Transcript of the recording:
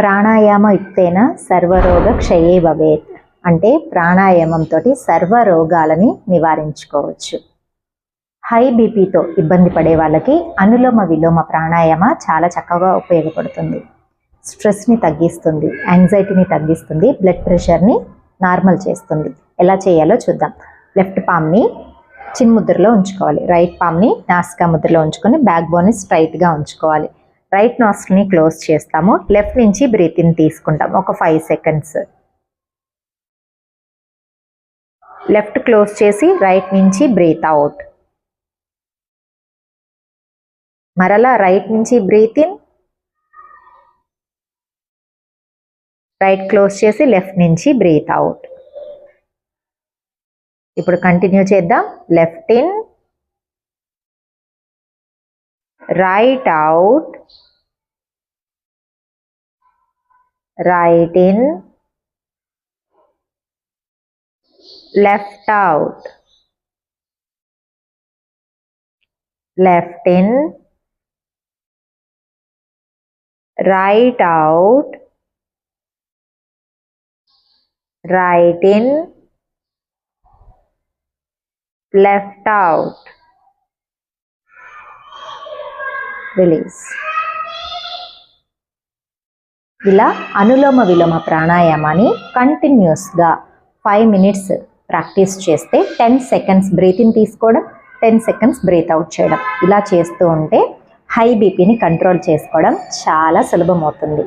ప్రాణాయామ యుక్తేన సర్వరోగ క్షయే భవేత్ అంటే ప్రాణాయామంతో సర్వ రోగాలని నివారించుకోవచ్చు. హై బీపీతో ఇబ్బంది పడే వాళ్ళకి అనులోమ విలోమ ప్రాణాయామ చాలా చక్కగా ఉపయోగపడుతుంది. స్ట్రెస్ని తగ్గిస్తుంది యాంగ్జైటీని తగ్గిస్తుంది బ్లడ్ ప్రెషర్ని నార్మల్ చేస్తుంది. ఎలా చేయాలో చూద్దాం. లెఫ్ట్ పామ్ని చిన్ముద్రలో ఉంచుకోవాలి. రైట్ పామ్ని నాసికా ముద్రలో ఉంచుకొని బ్యాక్ బోన్ని స్ట్రైట్గా ఉంచుకోవాలి. రైట్ నాస్ట్ని క్లోజ్ చేస్తాము. లెఫ్ట్ నుంచి బ్రీత్ ఇన్ తీసుకుంటాం ఒక ఫైవ్ సెకండ్స్ లెఫ్ట్ క్లోజ్ చేసి రైట్ నుంచి బ్రీత్ అవుట్ మరలా రైట్ నుంచి బ్రీత్ ఇన్ రైట్ క్లోజ్ చేసి లెఫ్ట్ నుంచి బ్రీత్ అవుట్ ఇప్పుడు కంటిన్యూ చేద్దాం. Left in write out write in left out left in write out write in left out. Release ఇలా అనులోమ విలోమ ప్రాణాయామాన్ని కంటిన్యూస్గా ఫైవ్ మినిట్స్ ప్రాక్టీస్ చేస్తే టెన్ సెకండ్స్ బ్రీత్ ఇన్ తీసుకోవడం టెన్ సెకండ్స్ బ్రీత్ అవుట్ చేయడం. ఇలా చేస్తూ ఉంటే హై బీపీని కంట్రోల్ చేసుకోవడం చాలా సులభమవుతుంది.